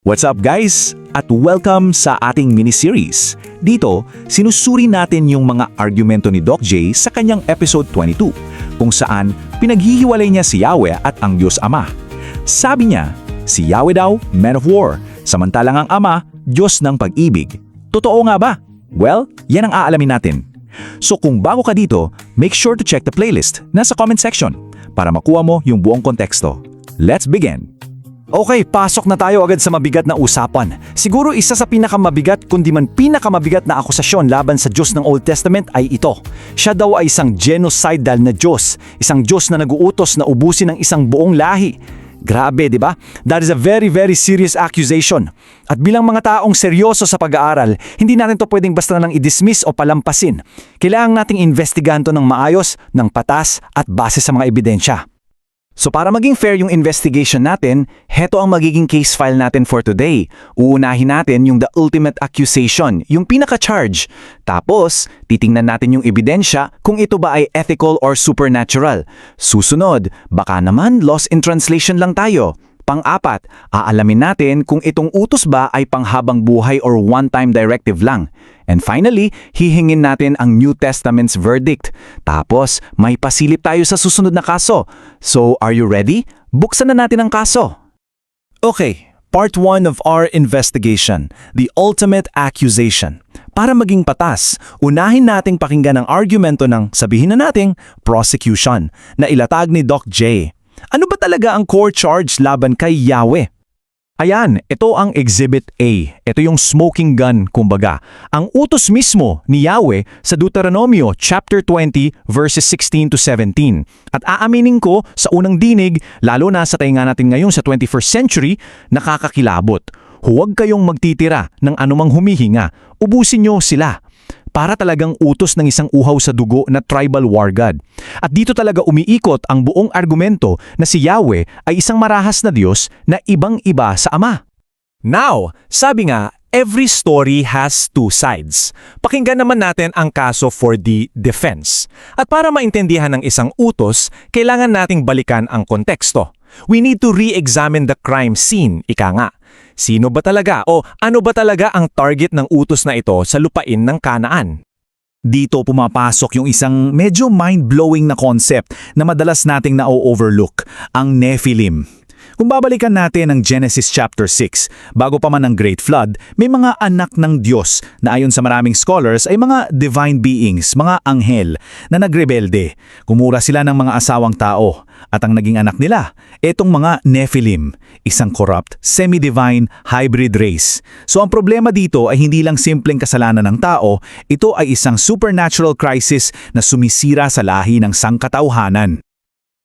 What's up guys? At welcome sa ating miniseries. Dito, sinusuri natin yung mga argumento ni Doc J sa kanyang episode 22, kung saan pinaghihiwalay niya si Yahweh at ang Diyos Ama. Sabi niya, si Yahweh daw, man of war, samantalang ang Ama, Diyos ng pag-ibig. Totoo nga ba? Well, yan ang aalamin natin. So kung bago ka dito, make sure to check the playlist nasa comment section para makuha mo yung buong konteksto. Let's begin! Okay, pasok na tayo agad sa mabigat na usapan. Siguro isa sa pinakamabigat kundi man pinakamabigat na akusasyon laban sa Diyos ng Old Testament ay ito. Siya daw ay isang genocidal na Diyos, isang Diyos na naguutos na ubusin ang isang buong lahi. Grabe, di ba? That is a very very serious accusation. At bilang mga taong seryoso sa pag-aaral, hindi natin to pwedeng basta lang i-dismiss o palampasin. Kailangan nating investigahan to ng maayos, ng patas at base sa mga ebidensya. So para maging fair yung investigation natin, heto ang magiging case file natin for today. Uunahin natin yung the ultimate accusation, yung pinaka-charge. Tapos, titingnan natin yung ebidensya kung ito ba ay ethical or supernatural. Susunod, baka naman lost in translation lang tayo. Pang-apat, aalamin natin kung itong utos ba ay panghabang buhay or one-time directive lang. And finally, hihingin natin ang New Testament's verdict. Tapos, may pasilip tayo sa susunod na kaso. So, are you ready? Buksan na natin ang kaso. Okay, part 1 of our investigation, the ultimate accusation. Para maging patas, unahin nating pakinggan ang argumento ng, sabihin na nating, prosecution, na ilatag ni Doc J. Ano ba talaga ang core charge laban kay Yahweh? Ayan, ito ang Exhibit A. Ito yung smoking gun, kumbaga. Ang utos mismo ni Yahweh sa Deuteronomio chapter 20 verses 16 to 17. At aaminin ko sa unang dinig, lalo na sa tainga natin ngayon sa 21st century, nakakakilabot. Huwag kayong magtitira ng anumang humihinga. Ubusin nyo sila para talagang utos ng isang uhaw sa dugo na tribal war god. At dito talaga umiikot ang buong argumento na si Yahweh ay isang marahas na Diyos na ibang-iba sa Ama. Now, sabi nga, every story has two sides. Pakinggan naman natin ang kaso for the defense. At para maintindihan ng isang utos, kailangan nating balikan ang konteksto. We need to re-examine the crime scene, ika nga. Sino ba talaga o ano ba talaga ang target ng utos na ito sa lupain ng Kanaan? Dito pumapasok yung isang medyo mind-blowing na concept na madalas nating na-overlook, ang Nephilim. Kung babalikan natin ang Genesis chapter 6, bago pa man ang Great Flood, may mga anak ng Diyos na ayon sa maraming scholars ay mga divine beings, mga anghel na nagrebelde. Kumura sila ng mga asawang tao at ang naging anak nila, etong mga Nephilim, isang corrupt, semi-divine, hybrid race. So ang problema dito ay hindi lang simpleng kasalanan ng tao, ito ay isang supernatural crisis na sumisira sa lahi ng sangkatauhanan.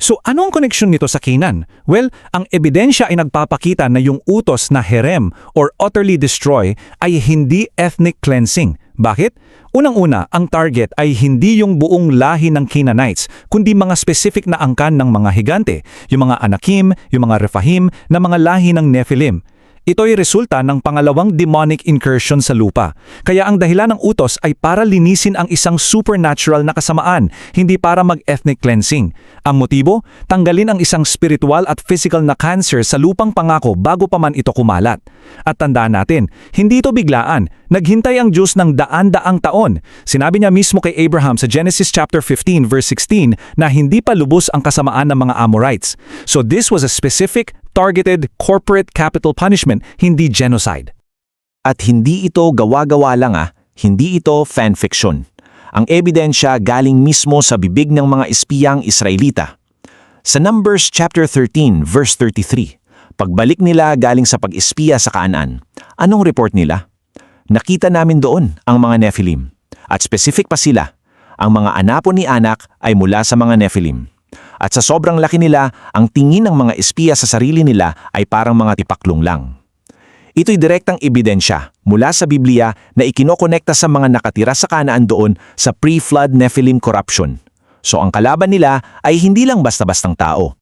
So ano ang koneksyon nito sa Canaan? Well, ang ebidensya ay nagpapakita na yung utos na herem or utterly destroy ay hindi ethnic cleansing. Bakit? Unang-una, ang target ay hindi yung buong lahi ng Canaanites, kundi mga specific na angkan ng mga higante, yung mga Anakim, yung mga Refahim, na mga lahi ng Nephilim. Ito'y resulta ng pangalawang demonic incursion sa lupa. Kaya ang dahilan ng utos ay para linisin ang isang supernatural na kasamaan, hindi para mag-ethnic cleansing. Ang motibo? Tanggalin ang isang spiritual at physical na cancer sa lupang pangako bago pa man ito kumalat. At tandaan natin, hindi ito biglaan. Naghintay ang Diyos ng daan-daang taon. Sinabi niya mismo kay Abraham sa Genesis chapter 15 verse 16 na hindi pa lubos ang kasamaan ng mga Amorites. So this was a specific targeted corporate capital punishment, hindi genocide. At hindi ito gawa-gawa lang ah, hindi ito fanfiction. Ang ebidensya galing mismo sa bibig ng mga espiyang Israelita. Sa Numbers chapter 13 verse 33, pagbalik nila galing sa pag-espiya sa Kaanaan, anong report nila? Nakita namin doon ang mga Nephilim. At specific pa sila, ang mga anapo ni anak ay mula sa mga Nephilim. At sa sobrang laki nila, ang tingin ng mga espiya sa sarili nila ay parang mga tipaklong lang. Ito'y direktang ebidensya mula sa Biblia na ikinokonekta sa mga nakatira sa kanaan doon sa pre-flood Nephilim corruption. So ang kalaban nila ay hindi lang basta-bastang tao.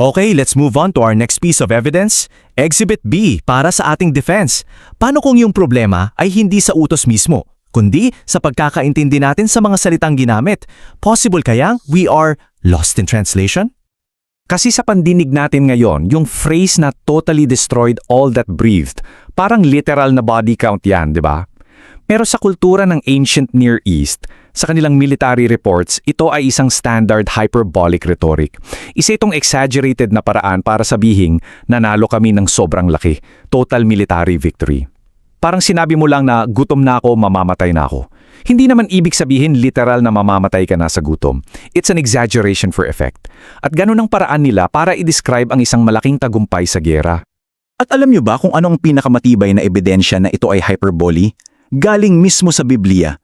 Okay, let's move on to our next piece of evidence. Exhibit B para sa ating defense. Paano kung yung problema ay hindi sa utos mismo, kundi sa pagkakaintindi natin sa mga salitang ginamit? Possible kayang we are lost in translation? Kasi sa pandinig natin ngayon, yung phrase na totally destroyed all that breathed, parang literal na body count yan, di ba? Pero sa kultura ng ancient Near East, sa kanilang military reports, ito ay isang standard hyperbolic rhetoric. Isa itong exaggerated na paraan para sabihing nanalo kami ng sobrang laki, total military victory. Parang sinabi mo lang na gutom na ako, mamamatay na ako. Hindi naman ibig sabihin literal na mamamatay ka na sa gutom. It's an exaggeration for effect. At ganun ang paraan nila para i-describe ang isang malaking tagumpay sa gera. At alam niyo ba kung ano ang pinakamatibay na ebidensya na ito ay hyperbole? Galing mismo sa Biblia.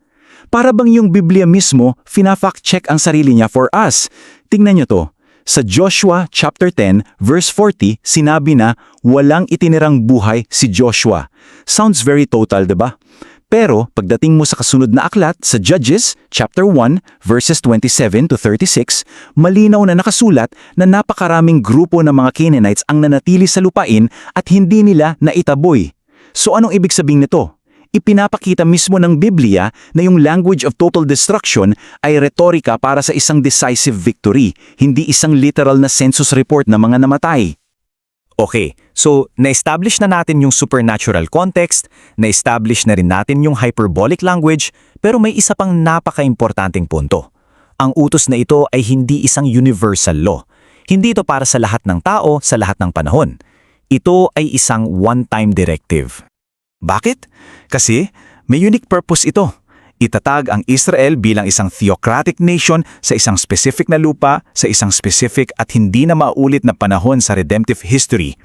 Para bang yung Biblia mismo, fina-fact check ang sarili niya for us. Tingnan niyo to. Sa Joshua chapter 10 verse 40, sinabi na walang itinirang buhay si Joshua. Sounds very total, 'di ba? Pero pagdating mo sa kasunod na aklat sa Judges chapter 1 verses 27 to 36, malinaw na nakasulat na napakaraming grupo ng mga Canaanites ang nanatili sa lupain at hindi nila naitaboy. So anong ibig sabihin nito? Ipinapakita mismo ng Biblia na yung language of total destruction ay retorika para sa isang decisive victory, hindi isang literal na census report na mga namatay. Okay, so na-establish na natin yung supernatural context, na-establish na rin natin yung hyperbolic language, pero may isa pang napaka-importanting punto. Ang utos na ito ay hindi isang universal law. Hindi ito para sa lahat ng tao sa lahat ng panahon. Ito ay isang one-time directive. Bakit? Kasi may unique purpose ito. Itatag ang Israel bilang isang theocratic nation sa isang specific na lupa, sa isang specific at hindi na maulit na panahon sa redemptive history.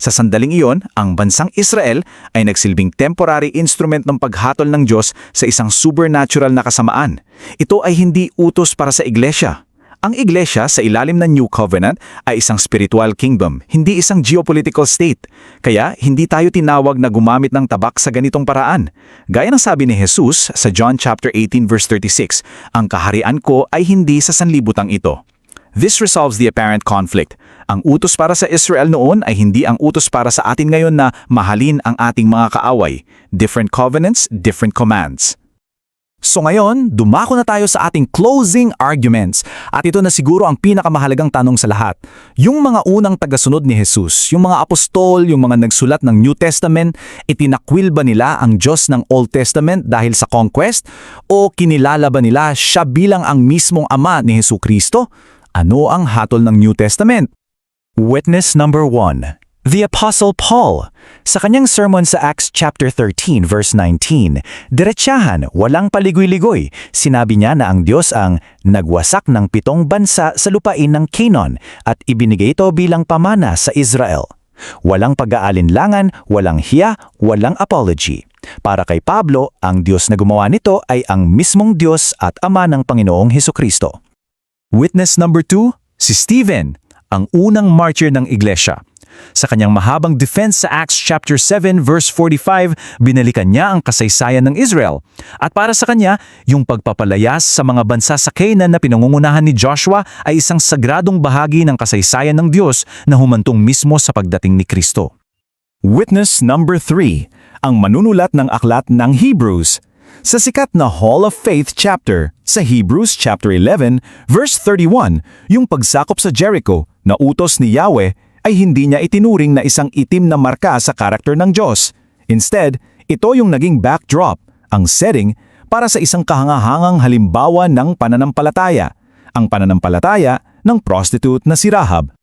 Sa sandaling iyon, ang bansang Israel ay nagsilbing temporary instrument ng paghatol ng Diyos sa isang supernatural na kasamaan. Ito ay hindi utos para sa iglesia. Ang iglesia sa ilalim ng New Covenant ay isang spiritual kingdom, hindi isang geopolitical state. Kaya hindi tayo tinawag na gumamit ng tabak sa ganitong paraan. Gaya ng sabi ni Jesus sa John chapter 18 verse 36, ang kaharian ko ay hindi sa sanlibutang ito. This resolves the apparent conflict. Ang utos para sa Israel noon ay hindi ang utos para sa atin ngayon na mahalin ang ating mga kaaway. Different covenants, different commands. So ngayon, dumako na tayo sa ating closing arguments. At ito na siguro ang pinakamahalagang tanong sa lahat. Yung mga unang tagasunod ni Jesus, yung mga apostol, yung mga nagsulat ng New Testament, itinakwil ba nila ang Diyos ng Old Testament dahil sa conquest? O kinilala ba nila siya bilang ang mismong ama ni Jesu Kristo? Ano ang hatol ng New Testament? Witness number 1. The Apostle Paul. Sa kanyang sermon sa Acts chapter 13 verse 19, diretsahan, walang paligoy-ligoy, sinabi niya na ang Diyos ang nagwasak ng pitong bansa sa lupain ng Canaan at ibinigay ito bilang pamana sa Israel. Walang pag-aalinlangan, walang hiya, walang apology. Para kay Pablo, ang Diyos na gumawa nito ay ang mismong Diyos at Ama ng Panginoong Heso Kristo. Witness number 2, si Stephen, ang unang martyr ng iglesia. Sa kanyang mahabang defense sa Acts chapter 7 verse 45, binalikan niya ang kasaysayan ng Israel. At para sa kanya, yung pagpapalayas sa mga bansa sa Canaan na pinangungunahan ni Joshua ay isang sagradong bahagi ng kasaysayan ng Diyos na humantong mismo sa pagdating ni Kristo. Witness number 3, ang manunulat ng aklat ng Hebrews. Sa sikat na Hall of Faith chapter, sa Hebrews chapter 11, verse 31, yung pagsakop sa Jericho na utos ni Yahweh ay hindi niya itinuring na isang itim na marka sa karakter ng Diyos. Instead, ito yung naging backdrop, ang setting, para sa isang kahangahangang halimbawa ng pananampalataya, ang pananampalataya ng prostitute na si Rahab.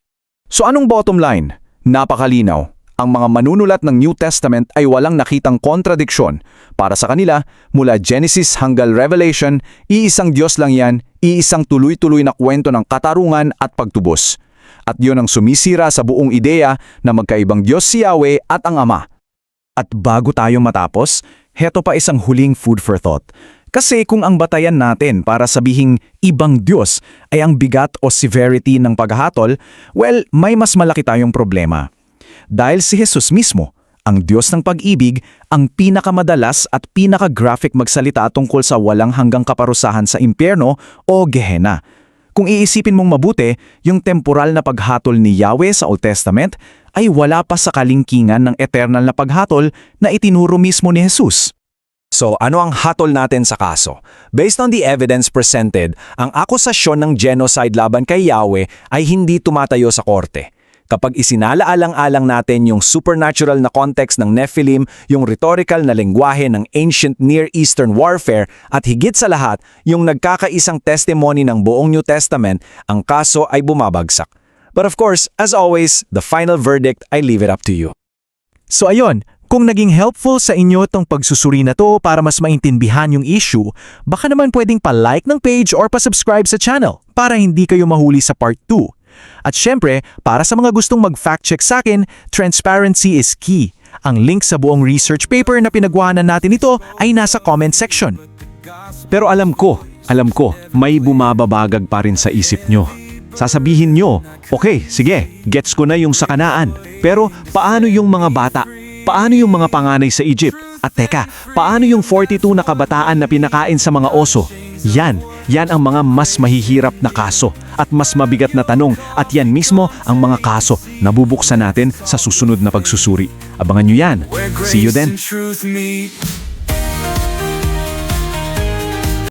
So anong bottom line? Napakalinaw. Ang mga manunulat ng New Testament ay walang nakitang kontradiksyon. Para sa kanila, mula Genesis hanggang Revelation, iisang Diyos lang yan, iisang tuloy-tuloy na kwento ng katarungan at pagtubos. At yon ang sumisira sa buong ideya na magkaibang Diyos si Yahweh at ang Ama. At bago tayo matapos, heto pa isang huling food for thought. Kasi kung ang batayan natin para sabihing ibang Diyos ay ang bigat o severity ng paghahatol, well, may mas malaki tayong problema. Dahil si Jesus mismo, ang Diyos ng pag-ibig, ang pinakamadalas at pinaka-graphic magsalita tungkol sa walang hanggang kaparusahan sa impyerno o Gehenna. Kung iisipin mong mabuti, yung temporal na paghatol ni Yahweh sa Old Testament ay wala pa sa kalingkingan ng eternal na paghatol na itinuro mismo ni Jesus. So ano ang hatol natin sa kaso? Based on the evidence presented, ang akusasyon ng genocide laban kay Yahweh ay hindi tumatayo sa korte. Kapag isinalaalang-alang natin yung supernatural na context ng Nephilim, yung rhetorical na lengguwahe ng ancient Near Eastern warfare, at higit sa lahat, yung nagkakaisang testimony ng buong New Testament, ang kaso ay bumabagsak. But of course, as always, the final verdict, I leave it up to you. So ayun, kung naging helpful sa inyo tong pagsusuri na to para mas maintindihan yung issue, baka naman pwedeng pa-like ng page or pa-subscribe sa channel para hindi kayo mahuli sa part 2. At syempre, para sa mga gustong mag-fact check sa akin, transparency is key. Ang link sa buong research paper na pinagwanan natin ito ay nasa comment section. Pero alam ko, alam ko, may bumababagag pa rin sa isip nyo. Sasabihin nyo, okay, sige, gets ko na yung sakanaan. Pero paano yung mga bata? Paano yung mga panganay sa Egypt? At teka, paano yung 42 na kabataan na pinakain sa mga oso? Yan, yan ang mga mas mahihirap na kaso at mas mabigat na tanong at yan mismo ang mga kaso na bubuksan natin sa susunod na pagsusuri. Abangan nyo yan. See you then.